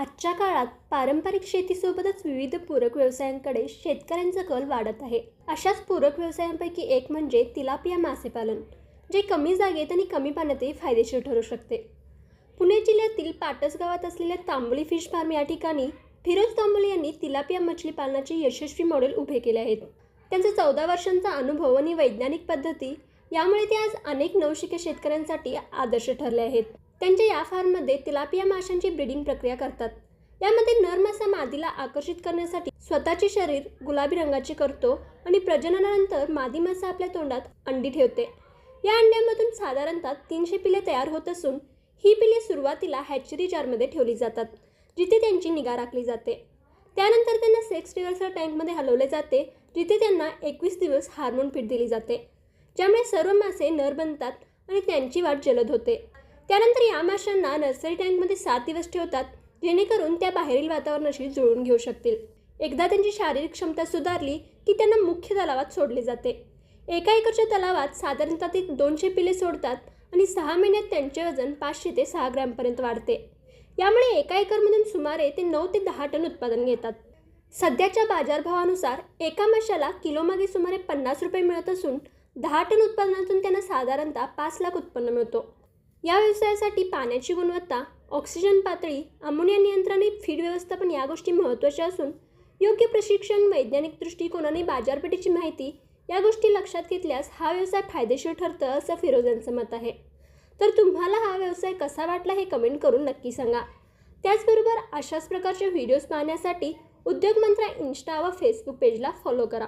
आजच्या काळात पारंपरिक शेतीसोबतच विविध पूरक व्यवसायांकडे शेतकऱ्यांचा कल वाढत आहे. अशाच पूरक व्यवसायांपैकी एक म्हणजे तिलापिया मासेपालन जे कमी जागेत आणि कमी पाण्यातही फायदेशीर ठरू शकते. पुणे जिल्ह्यातील पाटस गावात असलेल्या तांबोली फिश फार्म या ठिकाणी फिरोज तांबोली यांनी तिलापिया मछली पालनाचे यशस्वी मॉडेल उभे केले आहेत. त्यांचा चौदा वर्षांचा अनुभव आणि वैज्ञानिक पद्धती यामुळे ते आज अनेक नवशिके शेतकऱ्यांसाठी आदर्श ठरले आहेत. त्यांच्या या फार्ममध्ये तिलापिया माशांची ब्रीडिंग प्रक्रिया करतात. यामध्ये नर मासा मादीला आकर्षित करण्यासाठी स्वतःचे शरीर गुलाबी रंगाचे करतो आणि प्रजननानंतर मादी मासा आपल्या तोंडात अंडी ठेवते. या अंड्यामधून साधारणतः तीनशे पिले तयार होत असून ही पिले सुरुवातीला हॅचरी जारमध्ये ठेवली जातात जिथे त्यांची निगा राखली जाते. त्यानंतर त्यांना सेक्स रिव्हर्सल टँकमध्ये हलवले जाते जिथे त्यांना एकवीस दिवस हार्मोन पीठ दिली जाते ज्यामुळे सर्व मासे नर बनतात आणि त्यांची वाढ जलद होते. त्यानंतर या माशांना नर्सरी टँकमध्ये सात दिवस ठेवतात जेणेकरून त्या बाहेरील वातावरणाशी जुळून घेऊ शकतील. एकदा त्यांची शारीरिक क्षमता सुधारली की त्यांना मुख्य तलावात सोडले जाते. एका एकरच्या तलावात साधारणतः ते दोनशे पिले सोडतात आणि सहा महिन्यात त्यांचे वजन पाचशे ते सहा ग्रॅमपर्यंत वाढते. यामुळे एका एकरमधून सुमारे ते नऊ ते दहा टन उत्पादन घेतात. सध्याच्या बाजारभावानुसार एका माशाला किलोमागे सुमारे पन्नास रुपये मिळत असून दहा टन उत्पादनातून त्यांना साधारणतः पाच लाख उत्पन्न मिळतो. या व्यवसायासाठी पाण्याची गुणवत्ता ऑक्सिजन पातळी अमोनिया नियंत्रण आणि फीड व्यवस्थापन या गोष्टी महत्त्वाच्या असून योग्य प्रशिक्षण वैज्ञानिक दृष्टिकोनाने बाजारपेठेची माहिती या गोष्टी लक्षात घेतल्यास हा व्यवसाय फायदेशीर ठरतं असं फिरोज यांचं मत आहे. तर तुम्हाला हा व्यवसाय कसा वाटला हे कमेंट करून नक्की सांगा. त्याचबरोबर अशाच प्रकारचे व्हिडिओज पाहण्यासाठी उद्योग मंत्रा इन्स्टा व फेसबुक पेजला फॉलो करा.